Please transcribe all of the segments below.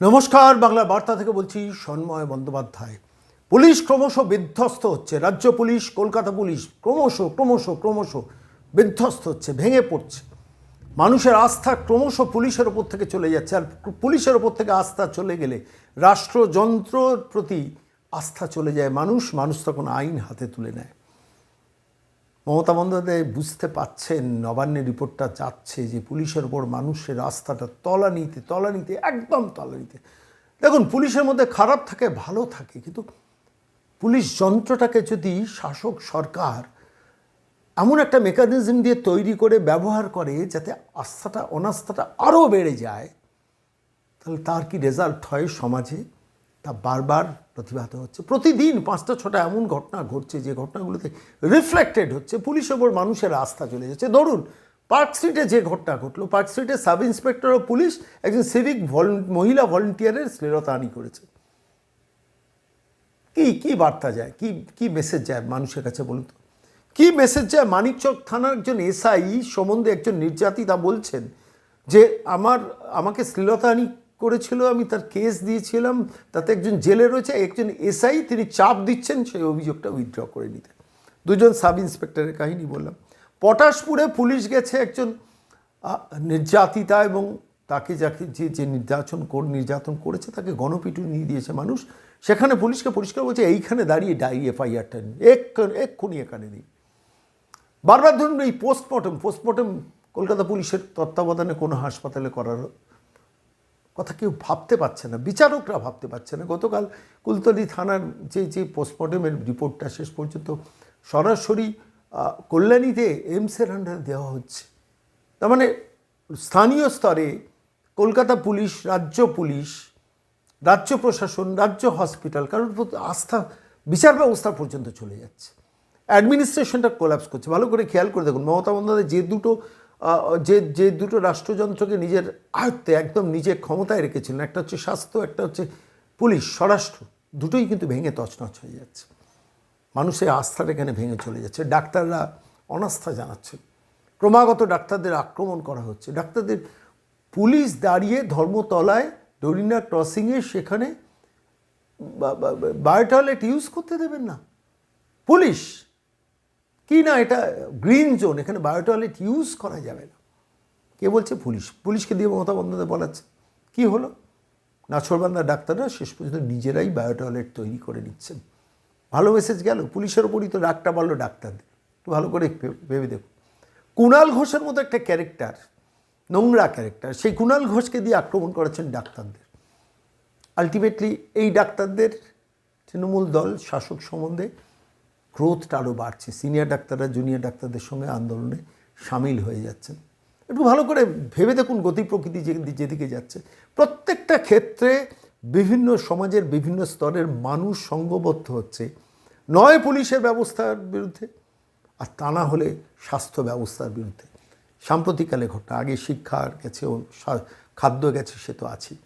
নমস্কার, বাংলা বার্তা থেকে বলছি সন্ময় বন্দ্যোপাধ্যায়। পুলিশ ক্রমশ বিধ্বস্ত হচ্ছে, রাজ্য পুলিশ, কলকাতা পুলিশ ক্রমশ ক্রমশ ক্রমশ বিধ্বস্ত হচ্ছে, ভেঙে পড়ছে। মানুষের আস্থা ক্রমশ পুলিশের ওপর থেকে চলে যাচ্ছে, আর পুলিশের ওপর থেকে আস্থা চলে গেলে রাষ্ট্রযন্ত্রর প্রতি আস্থা চলে যায় মানুষ মানুষ তখন আইন হাতে তুলে নেয়। মমতা বন্দ্যোপাধ্যায় বুঝতে পাচ্ছেন, নবান্নের রিপোর্টটা যাচ্ছে যে পুলিশের ওপর মানুষের রাস্তাটা তলানিতে তলানিতে, একদম তলানিতে। দেখুন, পুলিশের মধ্যে খারাপ থাকে, ভালো থাকে, কিন্তু পুলিশ যন্ত্রটাকে যদি শাসক সরকার এমন একটা মেকানিজম দিয়ে তৈরি করে, ব্যবহার করে, যাতে আস্থাটা, অনাস্থাটা আরও বেড়ে যায়, তাহলে তার কি রেজাল্ট হয় সমাজে? তা বারবার প্রতিভাত হচ্ছে। প্রতিদিন পাঁচটা, ছটা এমন ঘটনা ঘটছে, যে ঘটনাগুলোতে রিফ্লেক্টেড হচ্ছে। পুলিশ ওপর মানুষের আস্থা চলে যাচ্ছে। ধরুন পার্ক স্ট্রিটে যে ঘটনা ঘটলো পার্ক স্ট্রিটে সাব ইন্সপেক্টর ও পুলিশ একজন সিভিক মহিলা ভলেন্টিয়ারের শ্লীলতাহানি করেছে। কি কি বার্তা যায়? কি কি মেসেজ যায় মানুষের কাছে বলুন তো? কি মেসেজ যায়? মানিকচক থানার একজন এসআই, সম্বন্ধে একজন নির্যাতিতা বলছেন যে, আমার, আমাকে শ্লীলতাহানি করেছিল, আমি তার কেস দিয়েছিলাম, তাতে একজন জেলে রয়েছে, একজন এসআই তিনি চাপ দিচ্ছেন, সেই অভিযোগটা উইথড্র করে নিতে। দুজন সাব ইন্সপেক্টরের কাহিনী বললাম। পটাশপুরে পুলিশ গেছে একজন নির্যাতিতা এবং তাকে যাকে যে যে নির্যাতন কর, নির্যাতন করেছে, তাকে গণপিটুনি নিয়ে দিয়েছে মানুষ। সেখানে পুলিশকে পরিষ্কার বলছে, এইখানে দাঁড়িয়ে ডাই এফআইআরটা নিন। এক এক্ষুনি এখানে দিন। বারবার ধরুন এই পোস্টমর্টম পোস্টমর্টম কলকাতা পুলিশের তত্ত্বাবধানে কোনো হাসপাতালে করার কথা কেউ ভাবতে পারছে না, বিচারকরা ভাবতে পারছে না। গতকাল কুলতলি থানার যে যে পোস্টমর্টমের রিপোর্টটা শেষ পর্যন্ত সরাসরি কল্যাণীতে এমসের আন্ডারে দেওয়া হচ্ছে। তার মানে স্থানীয় স্তরে কলকাতা পুলিশ, রাজ্য পুলিশ, রাজ্য প্রশাসন, রাজ্য হসপিটাল কারোর প্রতি আস্থা, বিচার ব্যবস্থা পর্যন্ত চলে যাচ্ছে। অ্যাডমিনিস্ট্রেশনটা কোলাপস করছে। ভালো করে খেয়াল করে দেখুন, মমতা বন্দ্যোপাধ্যায় যে দুটো যে যে দুটো রাষ্ট্রযন্ত্রকে নিজের আয়ত্তে একদম নিজের ক্ষমতায় রেখেছিলেন, একটা হচ্ছে স্বাস্থ্য, একটা হচ্ছে পুলিশ, স্বরাষ্ট্র, দুটোই কিন্তু ভেঙে তছনছ হয়ে যাচ্ছে। মানুষের আস্থাটা এখানে ভেঙে চলে যাচ্ছে। ডাক্তাররা অনাস্থা জানাচ্ছেন। ক্রমাগত ডাক্তারদের আক্রমণ করা হচ্ছে। ডাক্তারদের পুলিশ দাঁড়িয়ে ধর্মতলায় ডরিনা ক্রসিংয়ে সেখানে বায়োটয়লেট ইউজ করতে দেবেন না। পুলিশ কি না, এটা গ্রিন জোন, এখানে বায়োটয়লেট ইউজ করা যাবে না। কে বলছে? পুলিশ। পুলিশকে দিয়ে মমতা বন্দ্যোপাধ্যায় বলাচ্ছে কি হলো? নাছরবান্দার ডাক্তাররা শেষ পর্যন্ত নিজেরাই বায়োটয়লেট তৈরি করে নিচ্ছেন। ভালো মেসেজ গেল? পুলিশের ওপরই তো ডাকটা বাড়লো ডাক্তারদের। একটু ভালো করে ভেবে দেখুন। কুণাল ঘোষের মতো একটা ক্যারেক্টার নোংরা ক্যারেক্টার সেই কুণাল ঘোষকে দিয়ে আক্রমণ করেছেন ডাক্তারদের। আলটিমেটলি এই ডাক্তারদের তৃণমূল দল, শাসক সম্বন্ধে গ্রোথটা আরও বাড়ছে। সিনিয়র ডাক্তাররা, জুনিয়র ডাক্তারদের সঙ্গে আন্দোলনে সামিল হয়ে যাচ্ছেন। একটু ভালো করে ভেবে দেখুন গতি প্রকৃতি যেদিকে যাচ্ছে। প্রত্যেকটা ক্ষেত্রে বিভিন্ন সমাজের বিভিন্ন স্তরের মানুষ সঙ্গবদ্ধ হচ্ছে। নয় পুলিশের ব্যবস্থার বিরুদ্ধে আর তা না হলে স্বাস্থ্য ব্যবস্থার বিরুদ্ধে। সাম্প্রতিককালে ঘটনা, আগে শিক্ষার গেছে, ও খাদ্য গেছে, সে তো আছেই।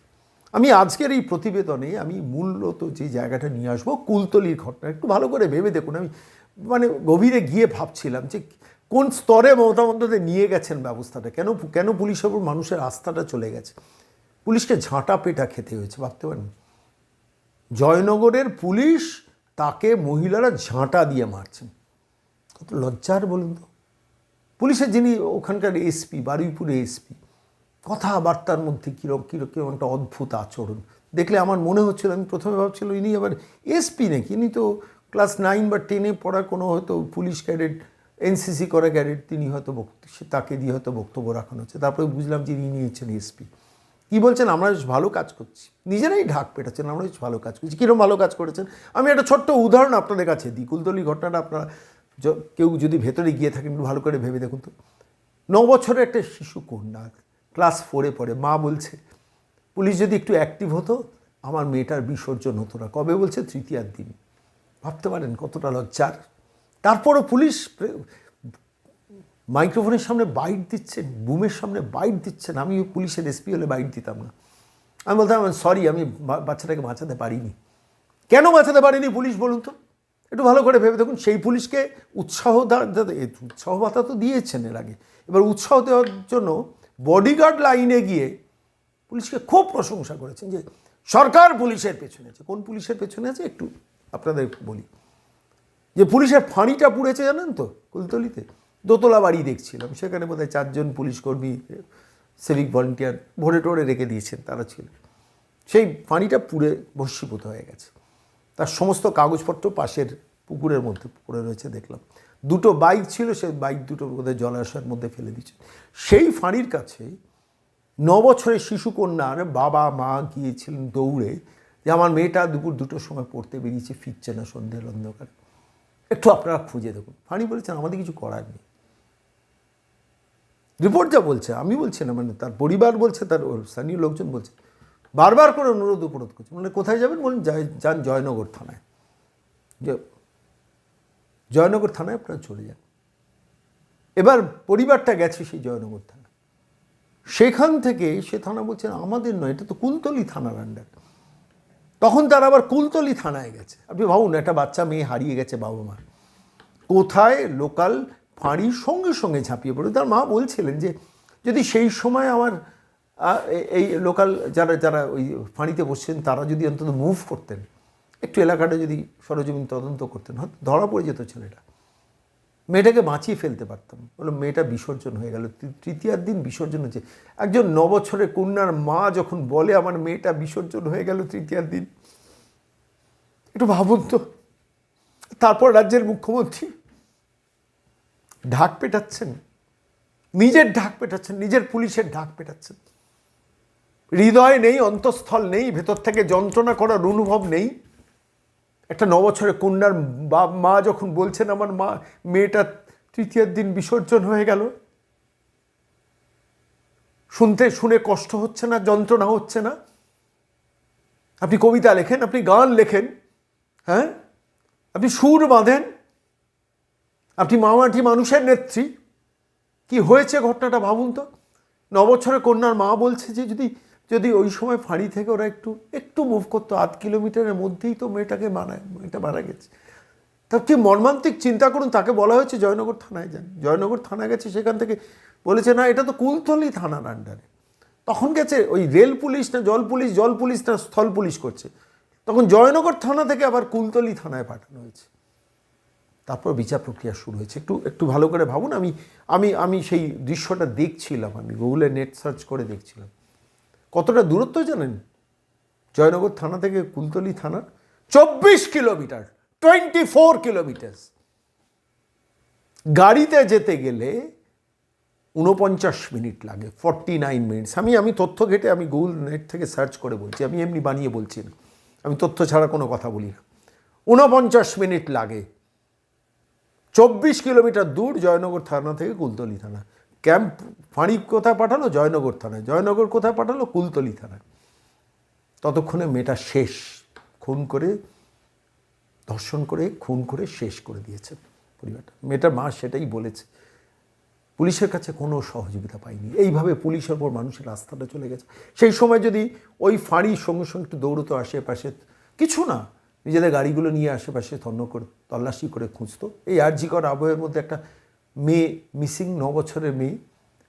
আমি আজকের এই প্রতিবেদনে আমি মূলত যে জায়গাটা নিয়ে আসব, কুলতলির ঘটনা একটু ভালো করে ভেবে দেখুন। আমি মানে গভীরে গিয়ে ভাবছিলাম যে কোন স্তরে মমতা বন্দ্যোপাধ্যায় নিয়ে গেছেন ব্যবস্থাটা? কেন কেন পুলিশের উপর মানুষের আস্থাটা চলে গেছে? পুলিশকে ঝাঁটা পেটা খেতে হয়েছে, ভাবতে পারেন। জয়নগরের পুলিশ তাকে মহিলারা ঝাঁটা দিয়ে মারছেন কত লজ্জার বলুন তো। পুলিশের যিনি ওখানকার এসপি বারুইপুরে এসপি কথাবার্তার মধ্যে কীরকম কীরকম একটা অদ্ভুত আচরণ। দেখলে আমার মনে হচ্ছিল, আমি প্রথমে ভাবছিল ইনি আবার এসপি নাকি? ইনি তো ক্লাস নাইন বা টেনে পড়া কোনো হয়তো পুলিশ ক্যাডেট, এনসিসি করা ক্যাডেট, তিনি হয়তো তাকে দিয়ে হয়তো বক্তব্য রাখানো হচ্ছে। তারপরে বুঝলাম যে ইনি হচ্ছেন এসপি। কি বলছেন? আমরা বেশ ভালো কাজ করছি। নিজেরাই ঢাক পেটাচ্ছেন, আমরা বেশ ভালো কাজ করছি। কীরকম ভালো কাজ করেছেন? আমি একটা ছোট্ট উদাহরণ আপনাদের কাছে দিই। কুলতলি ঘটনাটা আপনারা কেউ যদি ভেতরে গিয়ে থাকেন ভালো করে ভেবে দেখুন তো। ন বছরের একটা শিশু কন্যা ক্লাস ফোরে পড়ে, মা বলছে, পুলিশ যদি একটু অ্যাক্টিভ হতো, আমার মেয়েটার বিসর্জন হতো না। কবে বলছে? তৃতীয়ার দিন। ভাবতে পারেন কতটা লজ্জার। তারপরও পুলিশ মাইক্রোফোনের সামনে বাইট দিচ্ছেন বুমের সামনে বাইট দিচ্ছেন আমি পুলিশের এসপি হলে বাইট দিতাম না। আমি বলতাম, সরি, আমি বাচ্চাটাকে বাঁচাতে পারিনি। কেন বাঁচাতে পারিনি পুলিশ বলুন তো? একটু ভালো করে ভেবে দেখুন, সেই পুলিশকে উৎসাহ উৎসাহ তো দিয়েছেন এর আগে। এবার উৎসাহ দেওয়ার জন্য বডিগার্ড লাইনে গিয়ে পুলিশকে খুব প্রশংসা করেছেন যে সরকার পুলিশের পেছনে আছে। কোন পুলিশের পেছনে আছে? একটু আপনাদের বলি। যে পুলিশের ফাঁড়িটা পুড়েছে, জানেন তো? কুলতলিতে। দোতলা বাড়ি দেখছিলাম। সেখানে বোধহয় চারজন পুলিশ কর্মী সিভিক ভলেন্টিয়ার ভরে টোরে রেখে দিয়েছেন তারা ছিল। সেই ফাঁড়িটা পুড়ে ভস্মীভূত হয়ে গেছে। তার সমস্ত কাগজপত্র পাশের পুকুরের মধ্যে পড়ে রয়েছে, দেখলাম। দুটো বাইক ছিল, সেই বাইক দুটো বোধহয় জলাশয়ের মধ্যে ফেলে দিচ্ছে সেই ফাঁড়ির কাছে ন বছরের শিশুকন্যার বাবা মা গিয়েছিলেন দৌড়ে যে, আমার মেয়েটা দুপুর দুটোর সময় পড়তে বেরিয়েছে, ফিরছে না, সন্ধ্যের অন্ধকার। একটু আপনারা খুঁজে দেখুন। ফাঁড়ি বলেছেন, আমাদের কিছু করার নেই। রিপোর্ট যা বলছে, আমি বলছি না মানে তার পরিবার বলছে, তার স্থানীয় লোকজন বলছে, বারবার করে অনুরোধ উপরোধ করছে। মানে কোথায় যাবেন? বলুন যান জয়নগর থানায়। যে জয়নগর থানায় আপনারা চলে যান। এবার পরিবারটা গেছে সেই জয়নগর থানা সেখান থেকে সে থানা বলছেন আমাদের নয়, এটা তো কুলতলি থানার আন্ডার তখন তারা আবার কুলতলি থানায় গেছে। আপনি ভাবুন, একটা বাচ্চা মেয়ে হারিয়ে গেছে বাবা মা কোথায় লোকাল ফাঁড়ির সঙ্গে সঙ্গে ঝাঁপিয়ে পড়ে। তার মা বলছিলেন যে, যদি সেই সময় আমার এই লোকাল যারা যারা ওই ফাঁড়িতে বসছেন, তারা যদি অন্তত মুভ করতেন। একটু এলাকাটা যদি সরজমিন তদন্ত করতেন ধরা পড়ে যেত ছেলেটা। মেয়েটাকে বাঁচিয়ে ফেলতে পারতাম। বলো মেয়েটা বিসর্জন হয়ে গেল। তৃতীয়ার দিন বিসর্জন হচ্ছে একজন ন বছরের কন্যার মা যখন বলে, আমার মেয়েটা বিসর্জন হয়ে গেল তৃতীয়ার দিন। একটু ভাবুন তো। তারপর রাজ্যের মুখ্যমন্ত্রী ঢাক পেটাচ্ছেন। নিজের ঢাক পেটাচ্ছেন, নিজের পুলিশের ঢাক পেটাচ্ছেন। হৃদয় নেই, অন্তঃস্থল নেই, ভেতর থেকে যন্ত্রণা করার অনুভব নেই। একটা ন বছরের কন্যার বা মা যখন বলছেন, আমার মা, মেয়েটা তৃতীয় দিন বিসর্জন হয়ে গেল। শুনতে, শুনে কষ্ট হচ্ছে না, যন্ত্রণা হচ্ছে না? আপনি কবিতা লেখেন, আপনি গান লেখেন হ্যাঁ? আপনি সুর বাঁধেন, আপনি মামাটি মানুষের নেত্রী। কি হয়েছে ঘটনাটা ভাবুন তো? নবছরে কন্যার মা বলছে যে, যদি যদি ওই সময় ফাঁড়ি থেকে ওরা একটু একটু মুভ করতো, আধ কিলোমিটারের মধ্যেই তো মেয়েটাকে মানায় মেয়েটা মারা গেছে। তা কি মর্মান্তিক চিন্তা করুন, তাকে বলা হয়েছে জয়নগর থানায় যান। জয়নগর থানা গেছে, সেখান থেকে বলেছে, না, এটা তো কুলতলি থানার আন্ডারে তখন গেছে ওই রেল পুলিশ না, জল পুলিশ জল পুলিশ না, স্থল পুলিশ করছে। তখন জয়নগর থানা থেকে আবার কুলতলি থানায় পাঠানো হয়েছে। তারপর বিচার প্রক্রিয়া শুরু হয়েছে। একটু একটু ভালো করে ভাবুন, আমি আমি আমি সেই দৃশ্যটা দেখছিলাম, আমি গুগলে নেট সার্চ করে দেখছিলাম। কতটা দূরত্ব জানেন? জয়নগর থানা থেকে কুলতলি থানার চব্বিশ কিলোমিটার টোয়েন্টি ফোর কিলোমিটার গাড়িতে যেতে গেলে উনপঞ্চাশ মিনিট লাগে ফর্টি নাইন মিনিটস আমি আমি তথ্য ঘেটে আমি গুগল নেট থেকে সার্চ করে বলছি, আমি এমনি বানিয়ে বলছি না। আমি তথ্য ছাড়া কোনো কথা বলি না। উনপঞ্চাশ মিনিট লাগে। চব্বিশ কিলোমিটার দূর জয়নগর থানা থেকে কুলতলি থানা। ক্যাম্প, ফাঁড়ি কোথায় পাঠালো? জয়নগর থানায়। জয়নগর কোথায় পাঠালো? কুলতলি থানায়। ততক্ষণে মেয়েটা শেষ খুন করে, ধর্ষণ করে, খুন করে শেষ করে দিয়েছে পরিবারটা। মেয়েটার মা সেটাই বলেছে। পুলিশের কাছে কোনো সহযোগিতা পায়নি। এইভাবে পুলিশের ওপর মানুষের আস্থাটা চলে গেছে। সেই সময় যদি ওই ফাঁড়ির সঙ্গে সঙ্গে একটু দৌড়তো আশেপাশে, কিছু না। নিজেদের গাড়িগুলো নিয়ে আশেপাশে তন্ন করে, তল্লাশি করে খুঁজতো। এই আর্জিকর আবহের মধ্যে একটা মেয়ে মিসিং ন বছরের মেয়ে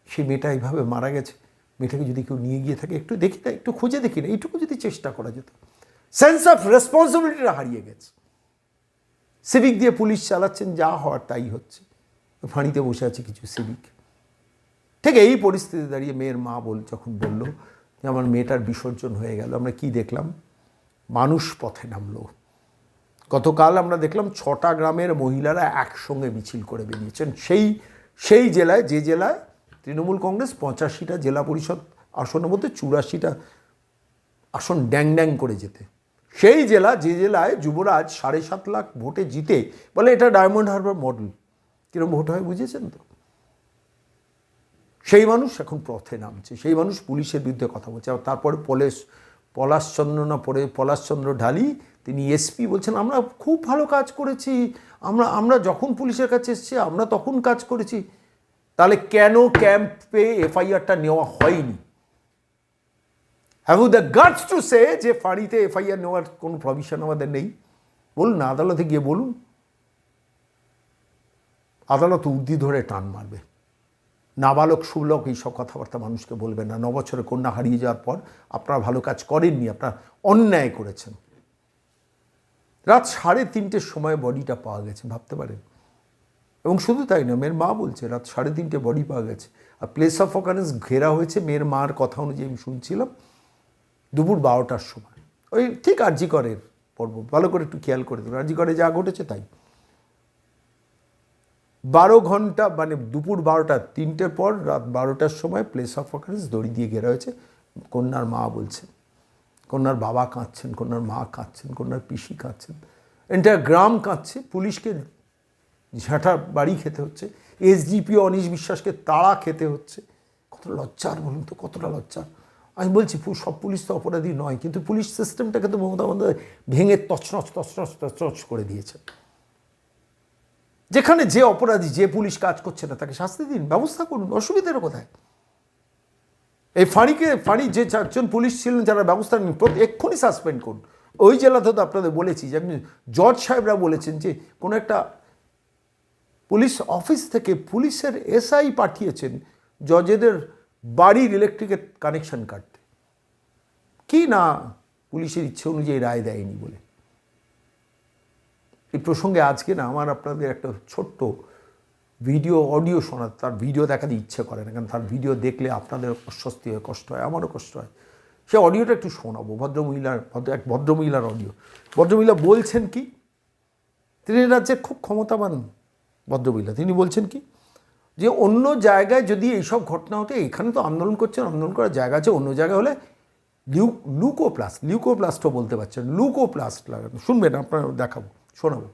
সেই মেয়েটা এইভাবে মারা গেছে। মেয়েটাকে যদি কেউ নিয়ে গিয়ে থাকে, একটু দেখি না, একটু খুঁজে দেখি না, এইটুকু যদি চেষ্টা করা যেত। সেন্স অফ রেসপন্সিবিলিটিটা হারিয়ে গেছে। সিভিক দিয়ে পুলিশ চালাচ্ছেন, যা হওয়ার তাই হচ্ছে। ফাঁড়িতে বসে আছে কিছু সিভিক ঠিক এই পরিস্থিতি দাঁড়িয়ে মেয়ের মা বল, যখন বলল যে, আমার মেয়েটার বিসর্জন হয়ে গেল, আমরা কি দেখলাম? মানুষ পথে নামলো। গতকাল আমরা দেখলাম ছটা গ্রামের মহিলারা একসঙ্গে মিছিল করে বেরিয়েছেন। সেই সেই জেলায়, যে জেলায় তৃণমূল কংগ্রেস পঁচাশিটা জেলা পরিষদ আসনের মধ্যে চুরাশিটা আসন ড্যাং ড্যাং করে যেতে সেই জেলা, যে জেলায় যুবরাজ সাড়ে সাত লাখ ভোটে জিতে, বলে এটা ডায়মন্ড হারবার মডেল। কিরম ভোট হয় বুঝেছেন তো? সেই মানুষ এখন পথে নামছে, সেই মানুষ পুলিশের বিরুদ্ধে কথা বলছে। আর তারপরে পলেশ পলাশচন্দ্র না পরে পলাশচন্দ্র ঢালি তিনি এসপি বলছেন, আমরা খুব ভালো কাজ করেছি, আমরা আমরা যখন পুলিশের কাছে এসেছি, আমরা তখন কাজ করেছি। তাহলে কেন ক্যাম্পে এফআইআরটা নেওয়া হয়নি? Have the guards to say যে ফাঁড়িতে এফআইআর নেওয়ার কোনো প্রভিশন আমাদের নেই। বলুন না আদালতে গিয়ে বলুন। আদালত উর্দি ধরে টান মারবে। নাবালক, সুলক এইসব কথাবার্তা মানুষকে বলবেন না। ন বছরে কন্যা হারিয়ে যাওয়ার পর আপনারা ভালো কাজ করেননি, আপনারা অন্যায় করেছেন। রাত সাড়ে তিনটের সময় বডিটা পাওয়া গেছে, ভাবতে পারেন। এবং শুধু তাই না মেয়ের মা বলছে, রাত সাড়ে তিনটে বডি পাওয়া গেছে। আর প্লেস অফ অকারেন্স ঘেরা হয়েছে মেয়ের মার কথা অনুযায়ী আমি শুনছিলাম দুপুর বারোটার সময়। ওই ঠিক আরজি করের পর্ব, ভালো করে একটু খেয়াল করে দেবেন আরজি করে যা ঘটেছে তাই। বারো ঘণ্টা মানে দুপুর বারোটা, তিনটের পর রাত বারোটার সময় প্লেস অফ অকারেন্স দড়ি দিয়ে ঘেরা হয়েছে। কন্যার মা বলছেন কন্যার বাবা কাঁদছেন, কন্যার মা কাঁদছেন, কন্যার পিসি কাঁদছেন। এন্টার গ্রাম কাঁদছে, পুলিশকে ঝাঁটা বাড়ি খেতে হচ্ছে এসডিপিও অনিশ বিশ্বাসকে তাড়া খেতে হচ্ছে। কত লজ্জার বলুন তো, কতটা লজ্জার। আমি বলছি সব পুলিশ তো অপরাধী নয়, কিন্তু পুলিশ সিস্টেমটাকে তো মমতা বন্দ্যোপাধ্যায় ভেঙে তছনছ তছনছ তছনছ করে দিয়েছে। যেখানে যে অপরাধী, যে পুলিশ কাজ করছে না, তাকে শাস্তি দিন, ব্যবস্থা করুন, অসুবিধার কোথায়? এই ফাঁড়িকে, ফাঁড়ি যে চারজন পুলিশ ছিলেন যারা ব্যবস্থা নিন এক্ষুনি সাসপেন্ড করুন। ওই জেলাতে তো আপনাদের বলেছি যে আপনি জজ সাহেবরা বলেছেন যে কোনো একটা পুলিশ অফিস থেকে পুলিশের এসআই পাঠিয়েছেন জজেদের বাড়ির ইলেকট্রিকের কানেকশন কাটতে। কি না পুলিশের ইচ্ছে অনুযায়ী রায় দেয়নি বলে। এই প্রসঙ্গে আজকে না আমার আপনাদের একটা ছোট্ট ভিডিও, অডিও শোনা তার ভিডিও দেখাতে ইচ্ছে করে না, কারণ তার ভিডিও দেখলে আপনাদের অস্বস্তি হয়, কষ্ট হয়, আমারও কষ্ট হয়। সে অডিওটা একটু শোনাবো, ভদ্রমহিলার, ভদ্র, এক ভদ্রমহিলার অডিও। ভদ্রমহিলা বলছেন কি? তিনি রাজ্যে খুব ক্ষমতাবান ভদ্রমহিলা। তিনি বলছেন কি? যে অন্য জায়গায় যদি এইসব ঘটনা হতো এখানে তো আন্দোলন করছেন, আন্দোলন করার জায়গা আছে, অন্য জায়গায় হলে লিউ লুকোপ্লাস্ট লিউকোপ্লাস্টও বলতে পারছেন, লুকোপ্লাস্ট লাগানো। শুনবেন, আপনারা দেখাবো, শোনাবো।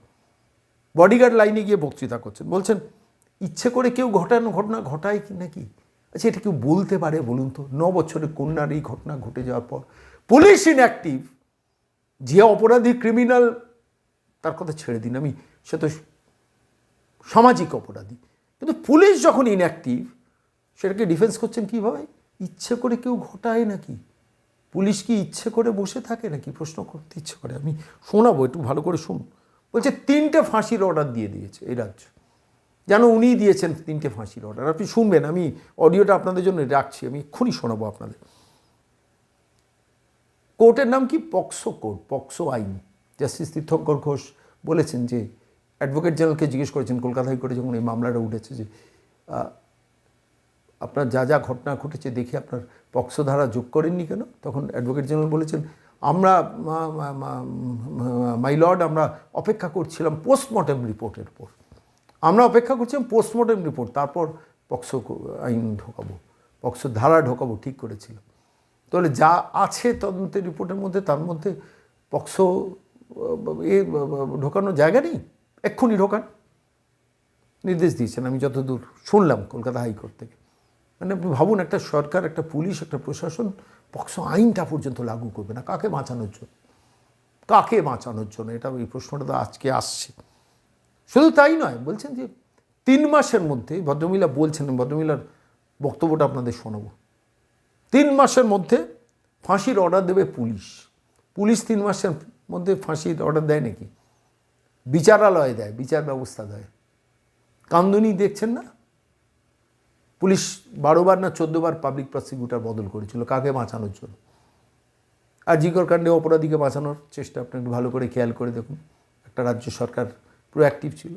বডিগার্ড লাইনে গিয়ে বক্তৃতা করছেন। বলছেন ইচ্ছে করে কেউ ঘটানো, ঘটনা ঘটায় কি নাকি? আচ্ছা এটা কেউ বলতে পারে বলুন তো? ন বছরে কন্যার এই ঘটনা ঘটে যাওয়ার পর পুলিশ ইনঅ্যাক্টিভ যে অপরাধী ক্রিমিনাল তার কথা ছেড়ে দিন। আমি সে তো সামাজিক অপরাধী। কিন্তু পুলিশ যখন ইনঅ্যাক্টিভ সেটাকে ডিফেন্স করছেন কীভাবে? ইচ্ছে করে কেউ ঘটায় নাকি? পুলিশ কি ইচ্ছে করে বসে থাকে নাকি? প্রশ্ন করতে ইচ্ছে করে। আমি শোনাবো, একটু ভালো করে শুন বলছে, তিনটে ফাঁসির অর্ডার দিয়ে দিয়েছে এই রাজ্য। যেন উনিই দিয়েছেন তিনটে ফাঁসির অর্ডার আপনি শুনবেন আমি অডিওটা আপনাদের জন্য রাখছি আমি এক্ষুনি শোনাবো আপনাদের কোর্টের নাম কি পক্সো কোর্ট পক্সো আইন জাস্টিস তীর্থঙ্কর ঘোষ বলেছেন যে অ্যাডভোকেট জেনারেলকে জিজ্ঞেস করেছেন কলকাতা হাইকোর্টে যখন এই মামলাটা উঠেছে যে আপনার যা যা ঘটনা ঘটেছে দেখে আপনার পক্সো ধারা যোগ করেননি কেন তখন অ্যাডভোকেট জেনারেল বলেছেন আমরা মাই লর্ড আমরা অপেক্ষা করছিলাম পোস্টমর্টেম রিপোর্টের উপর আমরা অপেক্ষা করছিলাম পোস্টমর্টেম রিপোর্ট তারপর পক্সো আইন ঢোকাবো, পক্সো ধারা ঢোকাবো, ঠিক করেছিলাম তাহলে যা আছে তদন্তের রিপোর্টের মধ্যে, তার মধ্যে পক্সো, এ, ঢোকানোর জায়গা নেই? এক্ষুনি ঢোকান। নির্দেশ দিয়েছেন, আমি যতদূর শুনলাম কলকাতা হাইকোর্ট থেকে। মানে আপনি ভাবুন, একটা সরকার, একটা পুলিশ, একটা প্রশাসন পক্সো আইনটা পর্যন্ত লাগু করবে না। কাকে বাঁচানোর জন্য? কাকে বাঁচানোর জন্য? এটা এই প্রশ্নটা তো আজকে আসছে। শুধু তাই নয়, বলছেন যে তিন মাসের মধ্যে ভদ্রমহিলা বলছেন, ভদ্রমহিলার বক্তব্যটা আপনাদের শোনাবো। তিন মাসের মধ্যে ফাঁসির অর্ডার দেবে পুলিশ। পুলিশ তিন মাসের মধ্যে ফাঁসির অর্ডার দেয় নাকি? বিচারালয় দেয়, বিচার ব্যবস্থা দেয়। কান্দুনি দেখছেন না? পুলিশ বারোবার না চোদ্দোবার পাবলিক প্রসিকিউটর বদল করেছিল, কাকে বাঁচানোর জন্য? আর জিকর কাণ্ডে অপরাধীকে বাঁচানোর চেষ্টা আপনি একটু ভালো করে খেয়াল করে দেখুন। একটা রাজ্য সরকার পুরো অ্যাক্টিভ ছিল।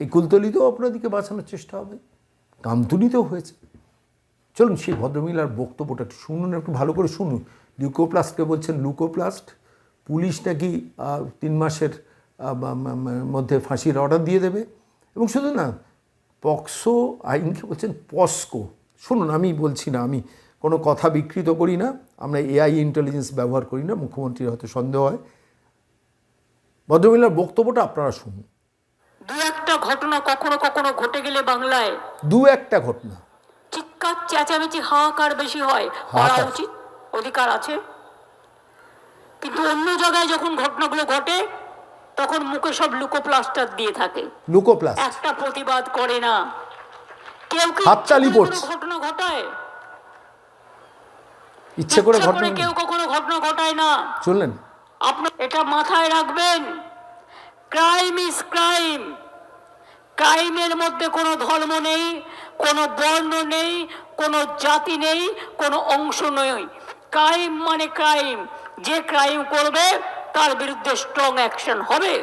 এই কুলতলিতেও অপরাধীকে বাঁচানোর চেষ্টা হবে। কামতুলিতেও হয়েছে। চলুন সেই ভদ্রমহিলার বক্তব্যটা একটু শুনুন, একটু ভালো করে শুনুন। লিউকোপ্লাস্টকে বলছেন লুকোপ্লাস্ট পুলিশ নাকি তিন মাসের মধ্যে ফাঁসির অর্ডার দিয়ে দেবে। এবং শুধু না, পক্সো আইনকে বলছেন পস্কো। শুনুন, আমি বলছি না, আমি কোনো কথা বিকৃত করি না। আমরা এআই ইন্টেলিজেন্স ব্যবহার করি না, মুখ্যমন্ত্রীর হয়তো সন্দেহ হয়। ভদ্রমহিলার বক্তব্যটা আপনারা শুনুন। দু একটা ঘটনা কখনো কখনো ঘটে গেলে বাংলায়। দু একটা ঘটনা। চিৎকার চেঁচামেচি হাহাকার বেশি হয়। করা উচিত অধিকার আছে। কিন্তু অন্য জায়গায় যখন ঘটনাগুলো ঘটে তখন মুখে সব লুকোপ্লাস্টার দিয়ে থাকে। একটা প্রতিবাদ করে না। কেউ কি হাততালি ইচ্ছে করে পড়ছে। ঘটনা ঘটায়? ইচ্ছে করে ঘটনা কেউ কখনো ঘটনা ঘটায় না। শুনলেন আপনার এটা মাথায় রাখবেন। ক্রাইম ইজ ক্রাইম ক্রাইমের মধ্যে কোনো ধর্ম নেই কোনো বর্ণ নেই কোনো জাতি নেই কোনো অংশ নেই। ক্রাইম মানে ক্রাইম যে ক্রাইম করবে তার বিরুদ্ধে স্ট্রং অ্যাকশন হবে।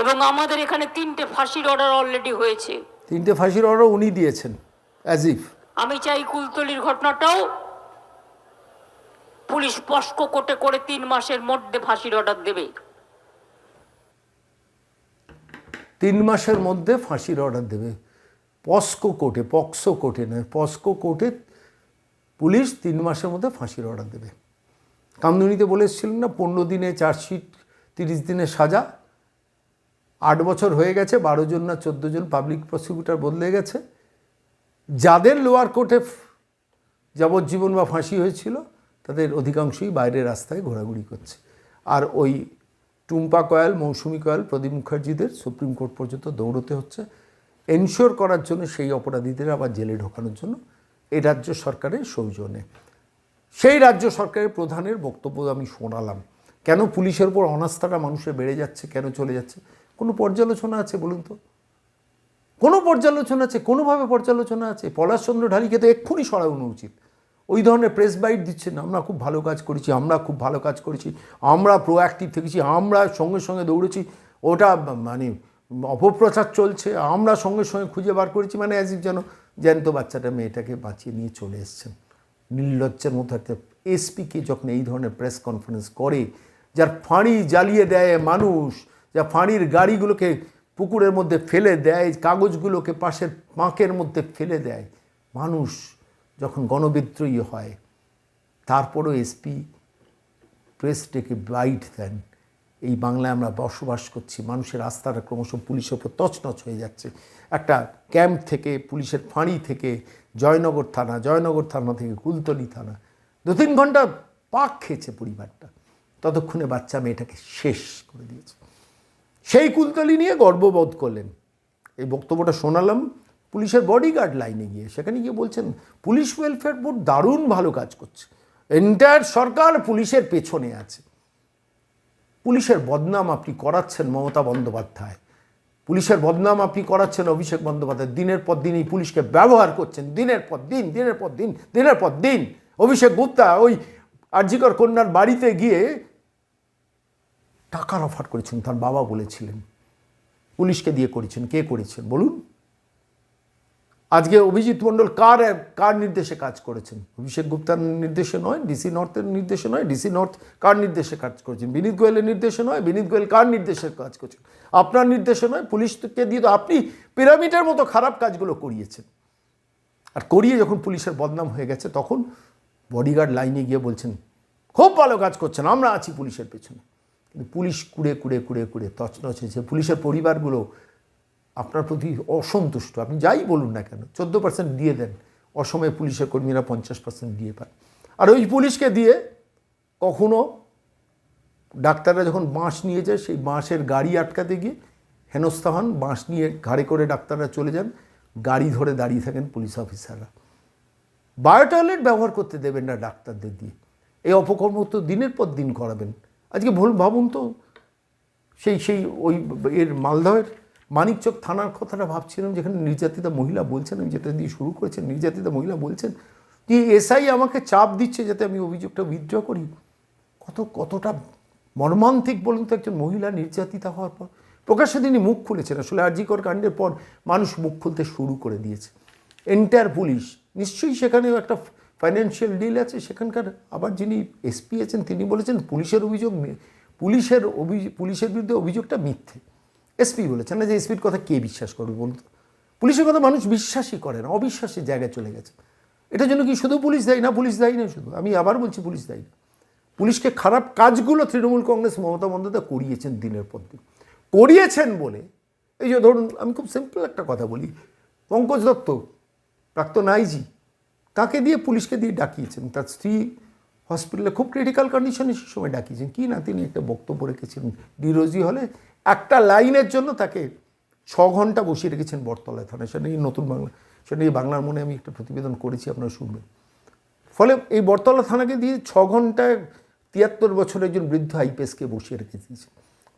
এবং আমাদের এখানে তিনটে ফাঁসির অর্ডার অলরেডি হয়েছে। তিনটে ফাঁসির অর্ডার উনি দিয়েছেন অ্যাজ ইফ আমি চাই কুলতলির ঘটনাটাও পুলিশ পস্কো কোটে করে তিন মাসের মধ্যে ফাঁসির অর্ডার দেবে। তিন মাসের মধ্যে ফাঁসির অর্ডার দেবে। পস্কো কোর্টে, পক্সো কোর্টে নয়, পস্কো কোর্টে পুলিশ তিন মাসের মধ্যে ফাঁসির অর্ডার দেবে। কামদুনিতে বলে এসেছিলেন না, পনেরো দিনে চার্জশিট, তিরিশ দিনে সাজা। আট বছর হয়ে গেছে, বারো জন না চোদ্দ জন পাবলিক প্রসিকিউটর বদলে গেছে। যাদের লোয়ার কোর্টে যাবজ্জীবন বা ফাঁসি হয়েছিল তাদের অধিকাংশই বাইরের রাস্তায় ঘোরাঘুরি করছে। আর ওই টুম্পা কয়াল, মৌসুমি কয়াল, প্রদীপ মুখার্জিদের সুপ্রিম কোর্ট পর্যন্ত দৌড়তে হচ্ছে। এনশিওর করার জন্য সেই অপরাধীদের আবার জেলে ঢোকানোর জন্য এই রাজ্য সরকারের সৌজন্যে। সেই রাজ্য সরকারের প্রধানের বক্তব্য আমি শোনালাম। কেন পুলিশের উপর অনাস্থাটা মানুষের বেড়ে যাচ্ছে, কেন চলে যাচ্ছে? কোনো পর্যালোচনা আছে বলুন তো? কোনো পর্যালোচনা আছে, কোনোভাবে পর্যালোচনা আছে? পলাশচন্দ্র ঢালিকে তো এক্ষুনি সরানো উচিত। ওই ধরনের প্রেস বাইট দিচ্ছেন আমরা খুব ভালো কাজ করেছি, আমরা খুব ভালো কাজ করেছি, আমরা প্রোঅ্যাক্টিভ থেকেছি, আমরা সঙ্গে সঙ্গে দৌড়েছি। ওটা মানে অপপ্রচার চলছে, আমরা সঙ্গে সঙ্গে খুঁজে বার করেছি। মানে অ্যাজ যেন জ্যান্ত বাচ্চাটা মেয়েটাকে বাঁচিয়ে নিয়ে চলে এসছেন নির্লজ্জের মতো একটা এসপিকে যখন এই ধরনের প্রেস কনফারেন্স করে, যার ফাঁড়ি জ্বালিয়ে দেয় মানুষ যা ফাঁড়ির গাড়িগুলোকে পুকুরের মধ্যে ফেলে দেয়, কাগজগুলোকে পাশের পাঁকের মধ্যে ফেলে দেয়, মানুষ যখন গণবিদ্রোহী হয়, তারপরও এসপি প্রেস ডেকে বাইট দেন। এই বাংলায় আমরা বসবাস করছি, মানুষের আস্থাটা ক্রমশ পুলিশের ওপর তছনছ হয়ে যাচ্ছে। একটা ক্যাম্প থেকে, পুলিশের ফাঁড়ি থেকে, জয়নগর থানা জয়নগর থানা থেকে কুলতলি থানা দু তিন ঘণ্টা পাক খেয়েছে পরিবারটা। ততক্ষণে বাচ্চা মেয়েটাকে শেষ করে দিয়েছে। সেই কুলতলি নিয়ে গর্ববোধ করলেন। এই বক্তব্যটা শোনালাম। পুলিশের বডিগার্ড লাইনে গিয়ে সেখানে গিয়ে বলছেন, পুলিশ ওয়েলফেয়ার বোর্ড দারুণ ভালো কাজ করছে। এন্টায়ার সরকার পুলিশের পেছনে আছে। পুলিশের বদনাম আপনি করাচ্ছেন মমতা বন্দ্যোপাধ্যায়। পুলিশের বদনাম আপনি করাচ্ছেন অভিষেক বন্দ্যোপাধ্যায়। দিনের পর দিন এই পুলিশকে ব্যবহার করছেন। দিনের পর দিন, দিনের পর দিন, দিনের পর দিন। অভিষেক গুপ্তা ওই আরজিকর কন্যার বাড়িতে গিয়ে টাকার অফার করেছেন। তার বাবা বলেছিলেন, পুলিশকে দিয়ে করেছেন। কে করেছেন? বলুন। আজকে অভিজিৎ মণ্ডল কার কার নির্দেশে কাজ করেছেন? অভিষেক গুপ্তার নির্দেশে নয়, ডিসি নর্থের নির্দেশে নয়, ডিসি নর্থ কার নির্দেশে কাজ করেছেন? বিনীত গোয়েলের নির্দেশে নয়, বিনীত গোয়েল কার নির্দেশে কাজ করছেন? আপনার নির্দেশে নয়, পুলিশকে দিয়ে তো আপনি পিরামিডের মতো খারাপ কাজগুলো করিয়েছেন। আর করিয়ে যখন পুলিশের বদনাম হয়ে গেছে, তখন বডিগার্ড লাইনে গিয়ে বলছেন, খুব ভালো কাজ করছেন, আমরা আছি পুলিশের পেছনে। কিন্তু পুলিশ কুড়ে কুড়ে কুড়ে কুড়ে, তছনছ হয়েছে। পুলিশের পরিবারগুলো আপনার প্রতি অসন্তুষ্ট, আপনি যাই বলুন না কেন, চোদ্দ পার্সেন্ট দিয়ে দেন অসময়ে পুলিশের কর্মীরা পঞ্চাশ পার্সেন্ট দিয়ে পায়। আর ওই পুলিশকে দিয়ে কখনো ডাক্তাররা যখন বাঁশ নিয়ে যায়, সেই বাঁশের গাড়ি আটকাতে গিয়ে হেনস্থা হন, বাঁশ নিয়ে ঘাড়ে করে ডাক্তাররা চলে যান, গাড়ি ধরে দাঁড়িয়ে থাকেন পুলিশ অফিসাররা। বায়োটয়লেট ব্যবহার করতে দেবেন না ডাক্তারদের দিয়ে। এই অপকর্ম তো দিনের পর দিন করাবেন। আজকে ভুল, ভাবুন তো, সেই সেই ওই এর মালদহের মানিকচক থানার কথাটা ভাবছিলাম, যেখানে নির্যাতিতা মহিলা বলছেন, আমি যেটা দিয়ে শুরু করেছেন, নির্যাতিতা মহিলা বলছেন যে এসআই আমাকে চাপ দিচ্ছে যাতে আমি অভিযোগটা উইথড্র করি। কত, কতটা মর্মান্তিক বলুন তো একজন মহিলা নির্যাতিতা হওয়ার পর। প্রকাশ্যে তিনি মুখ খুলেছেন, আসলে আরজিকর কাণ্ডের পর মানুষ মুখ খুলতে শুরু করে দিয়েছে। এন্টায়ার পুলিশ, নিশ্চয়ই সেখানেও একটা ফাইন্যান্সিয়াল ডিল আছে, সেখানকার আবার যিনি এসপি আছেন, তিনি বলেছেন পুলিশের অভিযোগ পুলিশের অভিযোগ পুলিশের বিরুদ্ধে অভিযোগটা মিথ্যে। এসপি বলেছেন না যে এসপির কথা কে বিশ্বাস করবে বলুন পুলিশের কথা মানুষ বিশ্বাসই করে না অবিশ্বাসের জায়গায় চলে গেছে। এটার জন্য কি শুধু পুলিশ দায়ী? না, পুলিশ দায়ী না শুধু। আমি আবার বলছি পুলিশ দায়ী না। পুলিশকে খারাপ কাজগুলো তৃণমূল কংগ্রেস মমতা বন্দ্যোপাধ্যায় করিয়েছেন দিনের পর দিন। করিয়েছেন বলে, এই যে ধরুন, আমি খুব সিম্পল একটা কথা বলি। পঙ্কজ দত্ত, প্রাক্তন আইজি, কাকে দিয়ে পুলিশকে দিয়ে ডাকিয়েছেন? তার স্ত্রী হসপিটালে খুব ক্রিটিক্যাল কন্ডিশনে সে সময় ডাকিয়েছেন। কি না তিনি একটা বক্তব্য রেখেছিলেন ডিরোজি হলে লাইনের জন্য তাকে ছ ঘণ্টা বসিয়ে রেখেছেন বটতলায় থানায়। সেটা নিয়ে নতুন বাংলা সেটা নিয়ে বাংলার মনে আমি একটা প্রতিবেদন করেছি, আপনারা শুনবেন। ফলে এই বটতলা থানাকে দিয়ে ছ ঘন্টায় তিয়াত্তর বছরের একজন বৃদ্ধ আইপিএসকে বসিয়ে রেখে দিয়েছে।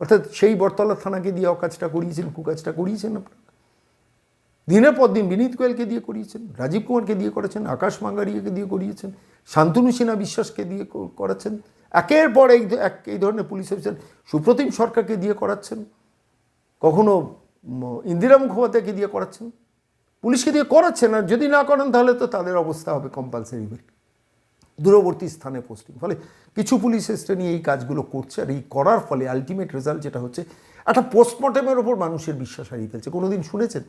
অর্থাৎ সেই বটতলা থানাকে দিয়ে অকাজটা করিয়েছেন কুকাজটা করিয়েছেন আপনারা। দিনের পর দিন বিনীত গোয়েলকে দিয়ে করিয়েছেন, রাজীব কুমারকে দিয়ে করেছেন, আকাশ মাঙ্গারিয়াকে দিয়ে করিয়েছেন, শান্তনু সিনহা বিশ্বাসকে দিয়ে করাচ্ছেন। একের পর এই এক এই ধরনের পুলিশ অফিসার সুপ্রতিম সরকারকে দিয়ে করাচ্ছেন। কখনো ইন্দিরা মুখোপাধ্যায়কে দিয়ে করাচ্ছেন। পুলিশকে দিয়ে করাচ্ছেন আর যদি না করেন তাহলে তো তাদের অবস্থা হবে কম্পালসারি দূরবর্তী স্থানে পোস্টিং ফলে কিছু পুলিশ নিয়ে এই কাজগুলো করছে আর এই করার ফলে আলটিমেট রেজাল্ট যেটা হচ্ছে, একটা পোস্টমর্টমের ওপর মানুষের বিশ্বাস হারিয়ে ফেলছে। কোনোদিন শুনেছেন?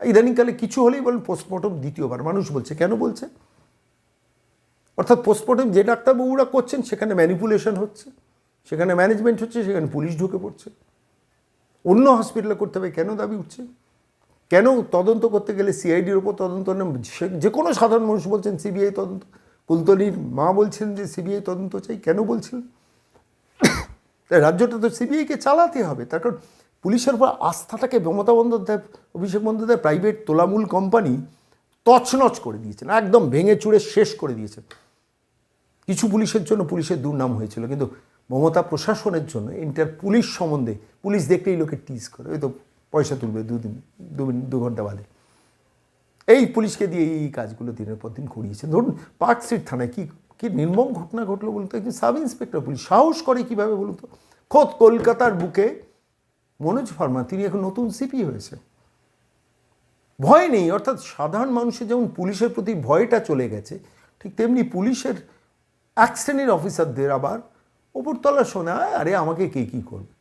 ইদানিংকালে কিছু হলেই বলেন পোস্টমর্টম দ্বিতীয়বার। মানুষ বলছে, কেন বলছে? অর্থাৎ পোস্টমর্টম যে ডাক্তারবাবুরা করছেন, সেখানে ম্যানিপুলেশন হচ্ছে, সেখানে ম্যানেজমেন্ট হচ্ছে, সেখানে পুলিশ ঢুকে পড়ছে। অন্য হসপিটালে করতে হবে, কেন দাবি উঠছে? কেন তদন্ত করতে গেলে সিআইডির ওপর তদন্ত যে কোনো সাধারণ মানুষ বলছেন সিবিআই তদন্ত, কুলতলির মা বলছেন যে সিবিআই তদন্ত চাই, কেন বলছেন? তাই রাজ্যটা তো সিবিআইকে চালাতে হবে। তার কারণ পুলিশের উপর আস্থাটাকে মমতা বন্দ্যোপাধ্যায়, অভিষেক বন্দ্যোপাধ্যায় প্রাইভেট তোলামূল কোম্পানি তছনছ করে দিয়েছেন, একদম ভেঙে চুড়ে শেষ করে দিয়েছেন। কিছু পুলিশের জন্য পুলিশের দুর্নাম হয়েছিল, কিন্তু মমতা প্রশাসনের জন্য ইন্টার পুলিশ সম্বন্ধে, পুলিশ দেখলেই লোকে টিজ করে, ওই তো পয়সা তুলবে দুদিন, দু দু ঘণ্টা বাদে। এই পুলিশকে দিয়ে এই কাজগুলো দিনের পর দিন করিয়েছেন ধরুন, পার্ক স্ট্রিট থানায় কি কি নির্মম ঘটনা ঘটলো বলুন তো? একজন সাব ইন্সপেক্টর পুলিশ সাহস করে কীভাবে বলুন তো? খোদ কলকাতার বুকে মনোজ ভার্মা, তিনি এখন নতুন সিপি হয়েছে। ভয় নেই, অর্থাৎ সাধারণ মানুষের যেমন পুলিশের প্রতি ভয়টা চলে গেছে, ঠিক তেমনি পুলিশের এক শ্রেণির অফিসারদের আবার ওপরতলা শোনা হয় আরে, আমাকে কে কী করবে?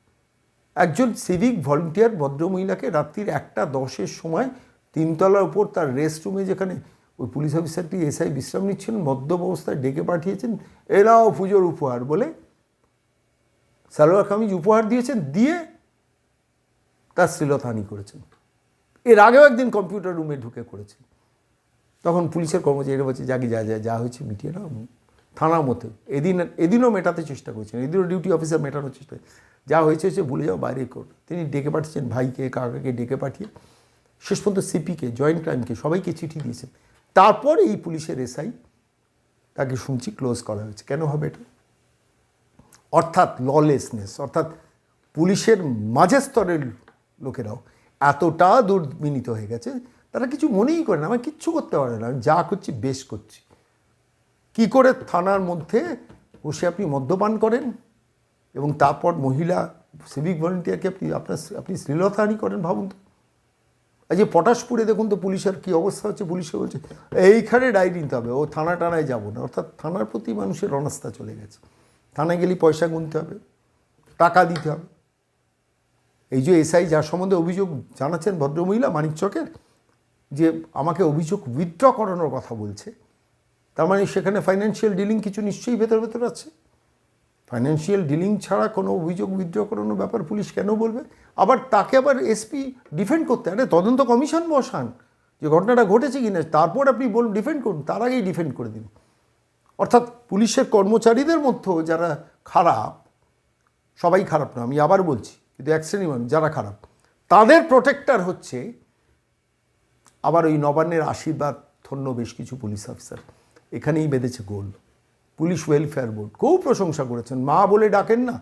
একজন সিভিক ভলেন্টিয়ার ভদ্রমহিলাকে রাত্রির একটা দশের সময় তিনতলার উপর তার রেস্ট রুমে যেখানে ওই পুলিশ অফিসারটি এসআই বিশ্রাম নিচ্ছিলেন মদ্যপ অবস্থায় ডেকে পাঠিয়েছেন এরাও পুজোর উপহার। বলে সালোয়ার কামিজ উপহার দিয়েছেন, দিয়ে তার শ্লীলতাহানি করেছেন। এর আগেও একদিন কম্পিউটার রুমে ঢুকে করেছেন তখন পুলিশের কর্মচারীরা বলছে, যাকে, যা যা যা হয়েছে মিটিয়ে নাও। থানার মধ্যে। এদিন, এদিনও মেটাতে চেষ্টা করছেন। এদিনও ডিউটি অফিসার মেটানোর চেষ্টা যা হয়েছে সে ভুলে যাও, বাইরে করো তিনি ডেকে পাঠিয়েছেন ভাইকে, কাকাকে ডেকে পাঠিয়ে। শেষ পর্যন্ত সিপিকে জয়েন্ট ক্রাইমকে সবাইকে চিঠি দিয়েছেন। তারপর এই পুলিশের এসআই তাকে শুনছি ক্লোজ করা হয়েছে। কেন হবে এটা? অর্থাৎ ললেসনেস অর্থাৎ পুলিশের মাঝের স্তরের লোকেরাও এতটা দুর্বিনীত হয়ে গেছে, তারা কিছু মনেই করে না আমার কিচ্ছু করতে পারে না। আমি যা করছি, বেশ করছি। কি করে থানার মধ্যে বসে আপনি মদ্যপান করেন? এবং তারপর মহিলা সিভিক ভলেন্টিয়ারকে আপনি, আপনার, আপনি শ্লীলতাহানি করেন ভাবুন তো। এই যে পটাশপুরে দেখুন তো পুলিশের কী অবস্থা হচ্ছে, পুলিশে বলছে, এইখানে ডায়েরি নিতে হবে, ও থানা টানায় যাব না। অর্থাৎ থানার প্রতি মানুষের অনাস্থা চলে গেছে। থানায় গেলেই পয়সা গুনতে হবে, টাকা দিতে হবে। এই যে এসআই যার সম্বন্ধে অভিযোগ জানাচ্ছেন ভদ্রমহিলা মানিক চকের যে আমাকে অভিযোগ উইথড্র করানোর কথা বলছে তার মানে সেখানে ফাইন্যান্সিয়াল ডিলিং কিছু নিশ্চয়ই ভেতর ভেতর আছে। ফাইন্যান্সিয়াল ডিলিং ছাড়া কোনো অভিযোগ উইথড্র করানোর ব্যাপার পুলিশ কেন বলবে? আবার তাকে আবার এসপি ডিফেন্ড করতে আরে, তদন্ত কমিশন বসান যে ঘটনাটা ঘটেছে কি না তারপর আপনি বলুন ডিফেন্ড করুন, তার আগেই ডিফেন্ড করে দিন। অর্থাৎ পুলিশের কর্মচারীদের মধ্যেও যারা খারাপ, সবাই খারাপ না, আমি আবার বলছি, কিন্তু এক শ্রেণি মানুষ, যারা খারাপ, তাদের প্রোটেক্টর হচ্ছে আবার ওই নবান্নের আশীর্বাদ ধন্য বেশ কিছু পুলিশ অফিসার এখানেই বেঁধেছে গোল। পুলিশ ওয়েলফেয়ার বোর্ড খুব প্রশংসা করেছেন। মা বলে ডাকেন না।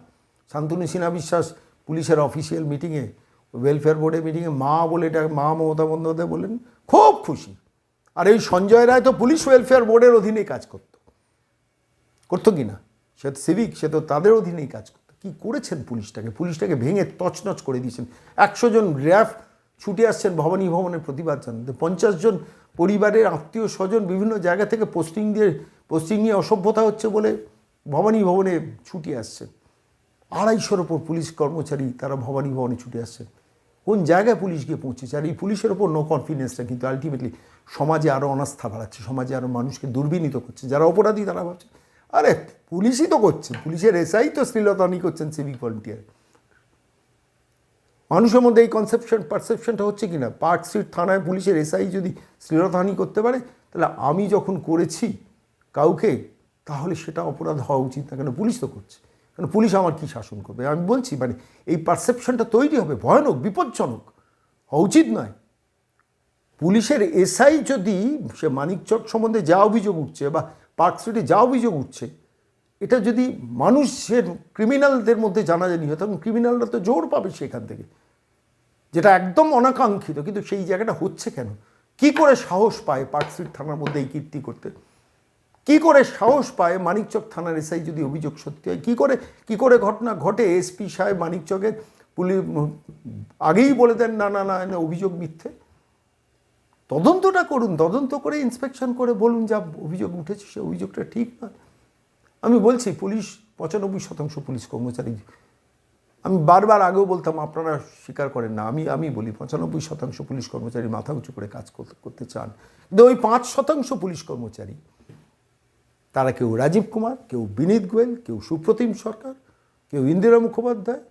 শান্তনু সিনহা বিশ্বাস পুলিশের অফিসিয়াল মিটিংয়ে ওয়েলফেয়ার বোর্ডের মিটিংয়ে মা বলে ডাকে, মা মমতা বন্দ্যোপাধ্যায় বললেন খুব খুশি। আর এই সঞ্জয় রায় তো পুলিশ ওয়েলফেয়ার বোর্ডের অধীনেই কাজ করত। করতো কি না? সে তো সিভিক সে তো তাদের অধীনেই কাজ করতো। কী করেছেন পুলিশটাকে? পুলিশটাকে ভেঙে তছনছ করে দিয়েছেন। একশো জন র্যাফ ছুটে আসছেন ভবানী ভবনের প্রতিবাদ জানাতে। পঞ্চাশ জন পরিবারের আত্মীয় স্বজন বিভিন্ন জায়গা থেকে পোস্টিং দিয়ে পোস্টিং নিয়ে অসভ্যতা হচ্ছে বলে ভবানী ভবনে ছুটে আসছে। আড়াইশোর ওপর পুলিশ কর্মচারী, তারা ভবানী ভবনে ছুটে আসছে। কোন জায়গায় পুলিশ গিয়ে পৌঁছেছে? আর এই পুলিশের ওপর নো কনফিডেন্সটা কিন্তু আলটিমেটলি সমাজে আরও অনাস্থা বাড়াচ্ছে, সমাজে আরও মানুষকে দুর্বিনীত করছে। যারা অপরাধী তারা ভাবছে, আরে পুলিশই তো করছে, পুলিশের এসআই তো শ্লীলতানি করছেন সিভিক ভলেন্টিয়ার মানুষের মধ্যে এই কনসেপশন পারসেপশনটা হচ্ছে কি না পার্ক স্ট্রিট থানায় পুলিশের এসআই যদি শ্লীলতাহানি করতে পারে, তাহলে আমি যখন করেছি কাউকে, তাহলে সেটা অপরাধ হওয়া উচিত না। কেন? পুলিশ তো করছে। কারণ পুলিশ আমার কি শাসন করবে? আমি বলছি মানে এই পারসেপশনটা তৈরি হবে, ভয়ানক, বিপজ্জনক। হওয়া উচিত নয়। পুলিশের এসআই যদি সে মানিকচক সম্বন্ধে যা অভিযোগ উঠছে বা পার্ক স্ট্রিটে যা অভিযোগ উঠছে এটা যদি মানুষের ক্রিমিনালদের মধ্যে জানাজানি হয় তখন ক্রিমিনালরা তো জোর পাবে সেখান থেকে। যেটা একদম অনাকাঙ্ক্ষিত কিন্তু সেই জায়গাটা হচ্ছে কেন? কি করে সাহস পায় পার্কস্ট্রিট থানার মধ্যে এই কীর্তি করতে? কি করে সাহস পায় মানিকচক থানার এসআই যদি অভিযোগ সত্যি হয়? কী করে কি করে ঘটনা ঘটে? এসপি সাহেব মানিকচকের পুলিশ আগেই বলে দেন না না না না, অভিযোগ মিথ্যে। তদন্তটা করুন তদন্ত করে ইন্সপেকশন করে বলুন যা অভিযোগ উঠেছে সে অভিযোগটা ঠিক নয়। আমি বলছি, পুলিশ পঁচানব্বই শতাংশ পুলিশ কর্মচারী। আমি বারবার আগেও বলতাম, আপনারা স্বীকার করেন না। আমি আমি বলি, পঁচানব্বই শতাংশ পুলিশ কর্মচারী মাথা উঁচু করে কাজ করতে চান। কিন্তু ওই পাঁচ শতাংশ পুলিশ কর্মচারী, তারা কেউ রাজীব কুমার, কেউ বিনীত গোয়েল, কেউ সুপ্রতিম সরকার, কেউ ইন্দিরা মুখোপাধ্যায়,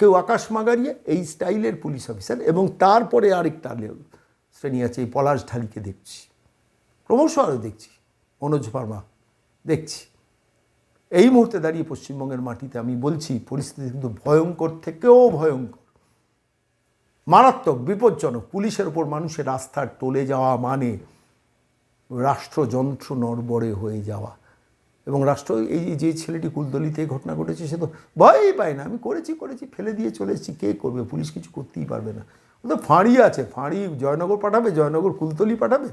কেউ আকাশ মাগারিয়া, এই স্টাইলের পুলিশ অফিসার এবং তারপরে আরেকটা শ্রেণি আছে, এই পলাশ ঢালিকে দেখছি। ক্রমশ আরও দেখছি। মনোজ ভার্মা দেখছি। এই মুহূর্তে দাঁড়িয়ে পশ্চিমবঙ্গের মাটিতে আমি বলছি, পরিস্থিতি কিন্তু ভয়ঙ্কর থেকেও ভয়ঙ্কর। মারাত্মক, বিপজ্জনক, পুলিশের ওপর মানুষের রাস্তার টলে যাওয়া মানে রাষ্ট্রযন্ত্র নড়বড়ে হয়ে যাওয়া। এবং রাষ্ট্র, এই যে ছেলেটি কুলদলিতে ঘটনা ঘটেছে, সে তো ভয়ই পায় না। আমি করেছি করেছি, ফেলে দিয়ে চলে এসেছি। কে করবে? পুলিশ কিছু করতেই পারবে না। ও তো ফাঁড়ি আছে, ফাঁড়ি জয়নগর পাঠাবে, জয়নগর কুলতলি পাঠাবে।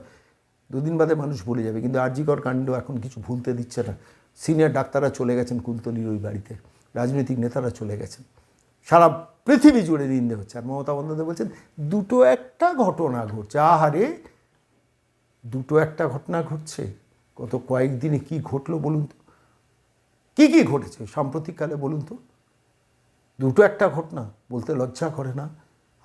দুদিন বাদে মানুষ ভুলে যাবে। কিন্তু আরজিকর কাণ্ড এখন কিছু ভুলতে দিচ্ছে না। সিনিয়র ডাক্তাররা চলে গেছেন কুলতলির ওই বাড়িতে। রাজনৈতিক নেতারা চলে গেছেন। সারা পৃথিবী জুড়ে নিন্দে হচ্ছে। আর মমতা বন্দ্যোপাধ্যায় বলছেন, দুটো একটা ঘটনা ঘটছে। আহারে, দুটো একটা ঘটনা ঘটছে? গত কয়েকদিনে কি ঘটলো বলুন তো? কী কী ঘটেছে? সাম্প্রতিককালে বলুন তো। দুটো একটা ঘটনা, বলতে লজ্জা করে না।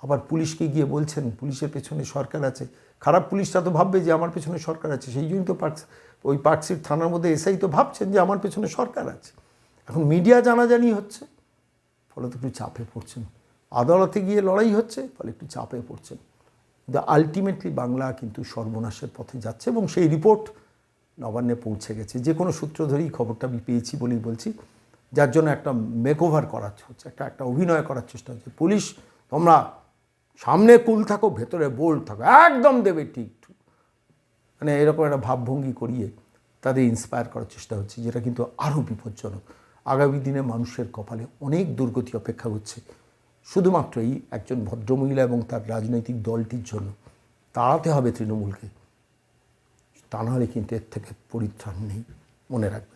আবার পুলিশকে গিয়ে বলছেন, পুলিশের পেছনে সরকার আছে। খারাপ পুলিশটা তো ভাববে যে আমার পেছনে সরকার আছে। সেই জন্যই তো পার্ক ওই পার্কশিট থানার মধ্যে এসআই তো ভাবছেন যে আমার পেছনে সরকার আছে। এখন মিডিয়া জানাজানি হচ্ছে। ফলে তো একটু চাপে পড়ছেন। আদালতে গিয়ে লড়াই হচ্ছে, ফলে একটু চাপে পড়ছেন। কিন্তু আলটিমেটলি বাংলা কিন্তু সর্বনাশের পথে যাচ্ছে এবং সেই রিপোর্ট নবান্নে পৌঁছে গেছে। যে কোনো সূত্র ধরেই খবরটা আমি পেয়েছি বলেই বলছি। যার জন্য একটা মেকওভার করার হচ্ছে, একটা একটা অভিনয় করার চেষ্টা হচ্ছে। পুলিশ, তোমরা সামনে কুল থাকো, ভেতরে বোল্ড থাকো, একদম দেবে ঠিক মানে এরকম একটা ভাবভঙ্গি করিয়ে তাদের ইন্সপায়ার করার চেষ্টা হচ্ছে, যেটা কিন্তু আরও বিপজ্জনক। আগামী দিনে মানুষের কপালে অনেক দুর্গতি অপেক্ষা হচ্ছে শুধুমাত্র এই একজন ভদ্রমহিলা এবং তার রাজনৈতিক দলটির জন্য। তাড়াতে হবে তৃণমূলকে। তা নাহলে কিন্তু এর থেকে পরিত্রাণ নেই, মনে রাখবেন